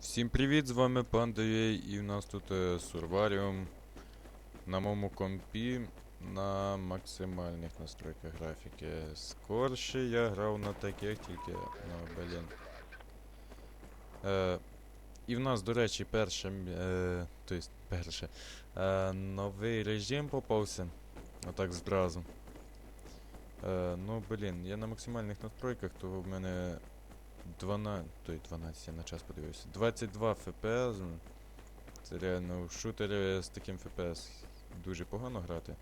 Всім привіт, з вами Панда.ua і в нас тут е, Сурваріум на моєму компі на максимальних настройках графіки. Скорше я грав на таких, тільки ну, блін. Е, і в нас, до речі, перше, е, то есть, перше, е, новий режим попався. Отак зразу. Е, ну, блін, я на максимальних настройках, то в мене 12, той 12, я на час подивився. 22 FPS. Це реально в шутері з таким FPS дуже погано грати.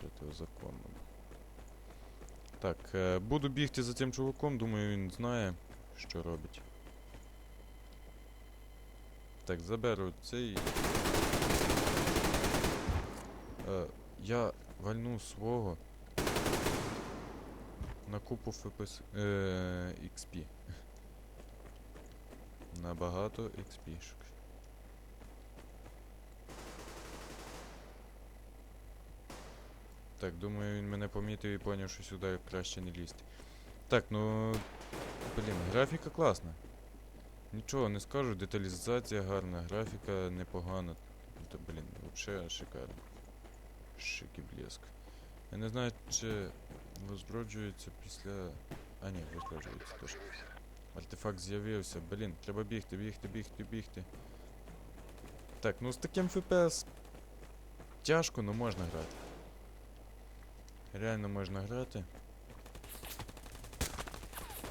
Протизаконно. Так, е, буду бігти за цим чуваком, думаю, він знає, що робить. Так, заберу цей. Е, я вальну свого на купу FPS, е, XP. Набагато XP. Так, думаю, він мене помітив і поняв, що сюди краще не лізти. Так, ну. Блін, графіка класна. Нічого не скажу, деталізація гарна, графіка непогана. Та, блін, взагалі шикарно. Шик блеск. Я не знаю, чи розроджується після. А ні, розроджується теж. Артефакт з'явився. Блін, треба бігти, бігти, бігти, бігти. Так, ну з таким FPS тяжко, але можна грати. Реально можна грати.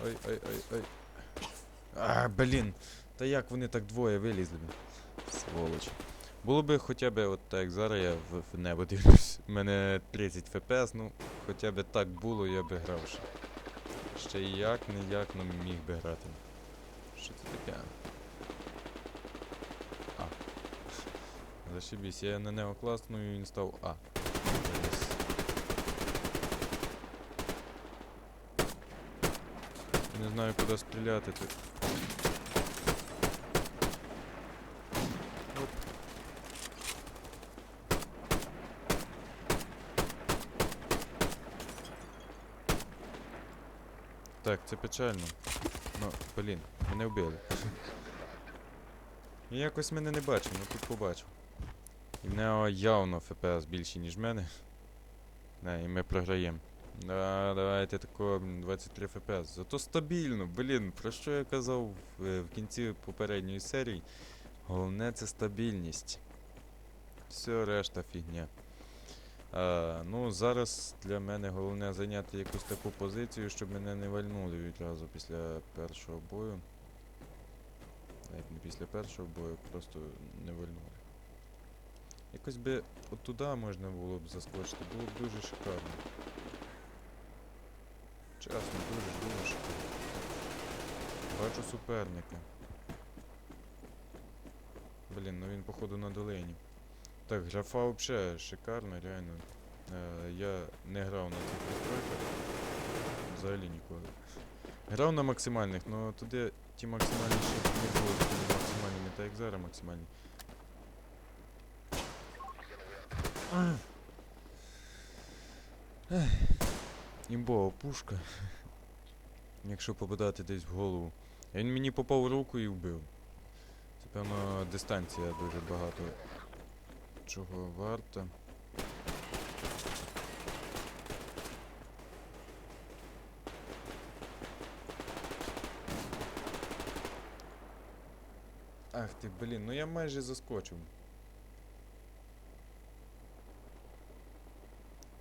Ой, ой, ой, ой. А, блін. Та як вони так двоє вилізли? блін? Сволочі. Було би хоча б от так зараз я в небо дивлюсь. У мене 30 FPS, ну хоча б так було, я би грав ще. Ще як, не як, ну міг би грати. Що це таке? А. Зашибісь, я на нього класнув і він став А. Не знаю, куди стріляти тут. Так, це печально. Ну, блін, мене вбили. Якось мене не бачив, ну тут побачив. І в явно FPS більший, ніж мене. Не, і ми програємо. Да, давайте такого, 23 FPS. Зато стабільно, блін, про що я казав в, в кінці попередньої серії. Головне це стабільність. Все, решта фігня. А, ну, зараз для мене головне зайняти якусь таку позицію, щоб мене не вальнули відразу після першого бою. Навіть не після першого бою, просто не вальнули. Якось би от можна було б заскочити, було б дуже шикарно. Чесно, дуже, дуже шикарно. Бачу суперника. Блін, ну він походу на долині. Так, графа взагалі шикарна, реально. Е, я не грав на цих настройках. Взагалі ніколи. Грав на максимальних, але туди ті максимальні ще не були максимальні, не так як зараз максимальні. Імбова пушка. Якщо попадати десь в голову. Він мені попав в руку і вбив. Це певно дистанція дуже багато чого варта. Ах ти, блін, ну я майже заскочив.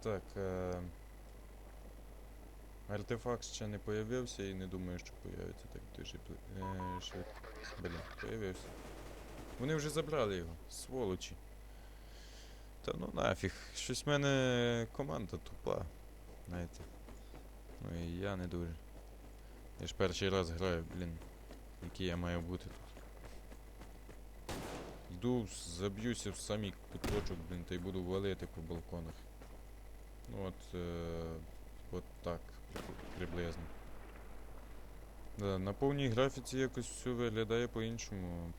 Так, е... артефакт ще не появився і не думаю, що появиться так дуже е, швидко. Блін, появився. Вони вже забрали його, сволочі. Та ну нафіг, щось в мене команда тупа. Знаєте. Ну і я не дуже. Я ж перший раз граю, блін. Який я маю бути тут. Йду, заб'юся в самий куточок, блін, та й буду валити по балконах. Ну от, е, от так, приблизно. Да, на повній графіці якось все виглядає по-іншому.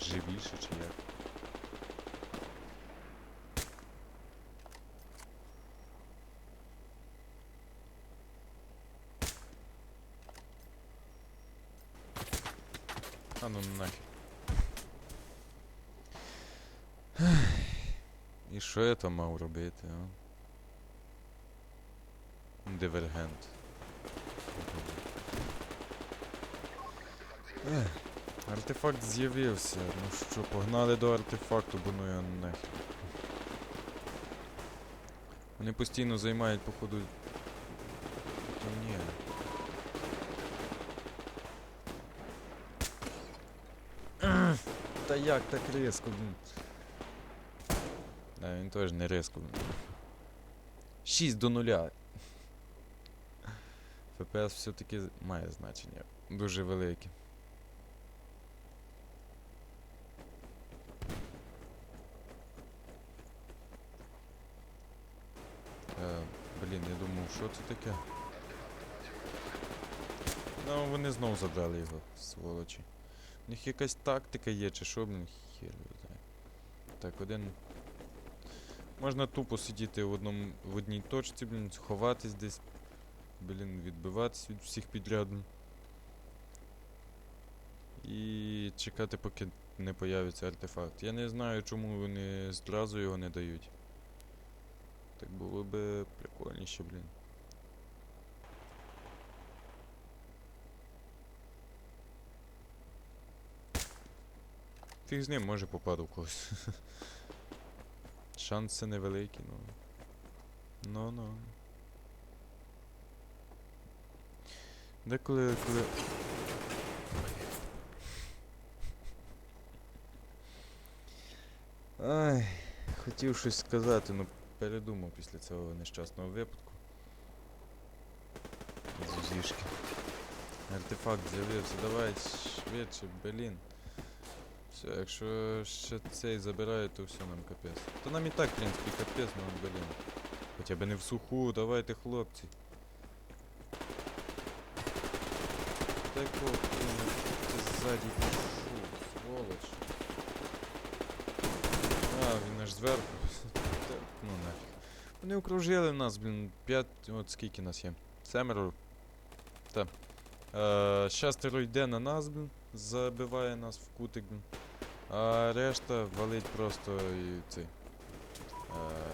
Живіше чи як. А ну нахер. І що я там мав робити, а? Дивергент. Артефакт з'явився. Ну що, погнали до артефакту, бо ну я нахер. Вони постійно займають, походу. Та ні. Та як так різко, блін. А, він теж не різко. блін. 6 до нуля. ФПС все-таки має значення. Дуже велике. Е, блін, я думав, що це таке? Ну, вони знову забрали його, сволочі. У них якась тактика є, чи що, блін, хер його знає. Так, один. Можна тупо сидіти в одному в одній точці, блін, сховатись десь. Блін, відбиватись від всіх підряд. І чекати, поки не появиться артефакт. Я не знаю, чому вони зразу його не дають. Так було би прикольніше, блін. Фіг з ним може попаду в когось. Шанси невеликі, ну. Ну ну. Деколи, коли. Ай, хотів щось сказати, ну передумав після цього нещасного випадку. Зузішки. Артефакт з'явився, давай швидше, блін. Все, якщо ще цей забирає, то все нам капець. Та нам і так, в принципі, капець, ну блін. Хоча б не в суху, давайте, хлопці. Так от, блін, ти ззаді пішов, сволоч. А, він аж зверху. Ну нафіг. Вони окружили нас, блін, п'ять, от скільки нас є? Семеро. Та. Е, шестеро йде на нас, блін, забиває нас в кутик, блін. А решта валить просто і цей. Е,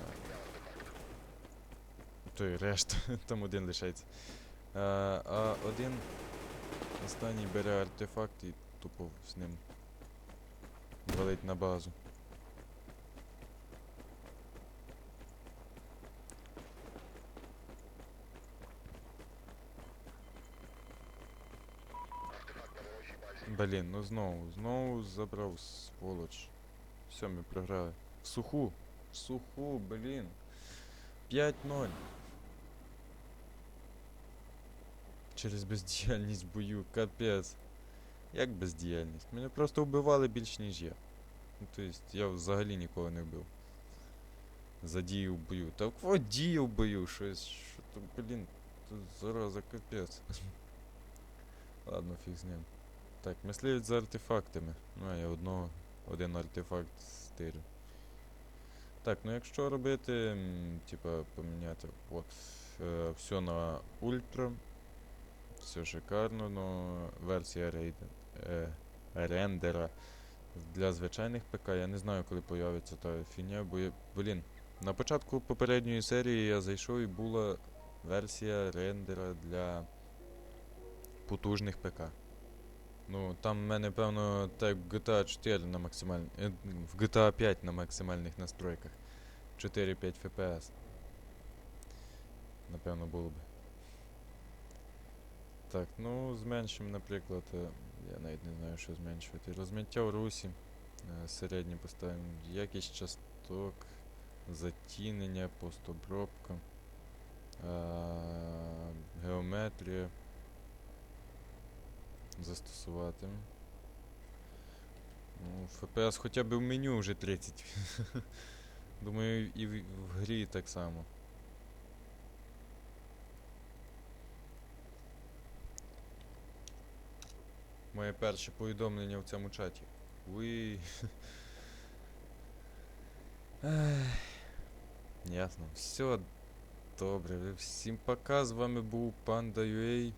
той решта, там один лишається. А, а один останній бере артефакт і тупо з ним валить на базу. Блін, ну знову, знову забрав сволоч. Все, ми програли. В суху. В суху, блін. 5-0. Через бездіяльність бою, капець. Як бездіяльність? Мене просто вбивали більш ніж я. Ну, тобто я взагалі нікого не вбив. За дію в бою. Та кого дію в бою? Щось. Що то, блін, тут зараза капець. Ладно, фіг з ним. Так, мисливець за артефактами. Ну, а я одного, один артефакт стирю. Так, ну якщо робити, типа, поміняти от, е, все на ультра, все шикарно, но версія рейд, е, рендера для звичайних ПК, я не знаю, коли появиться та фігня, бо я, блін, на початку попередньої серії я зайшов і була версія рендера для потужних ПК. Ну, там в мене, певно, так GTA 4 на максимальних. В GTA 5 на максимальних настройках. 4-5 FPS. Напевно, було би. Так, ну зменшимо, наприклад. е, Я навіть не знаю, що зменшувати. Розмиття в русі. е, Середнє поставимо. Якість часток. Затінення, постобробка. е, Геометрія застосувати. Ну, FPS хоча б в меню вже 30. Думаю, і в, грі так само. Моє перше повідомлення в цьому чаті. Ви. Ясно. Все добре. Всім пока. З вами був Panda.ua. Е,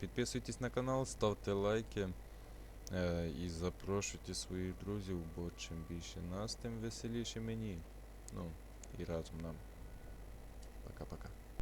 Підписуйтесь на канал, ставте лайки. Е, і запрошуйте своїх друзів, бо чим більше нас, тим веселіше мені. Ну, і разом нам. Пока-пока.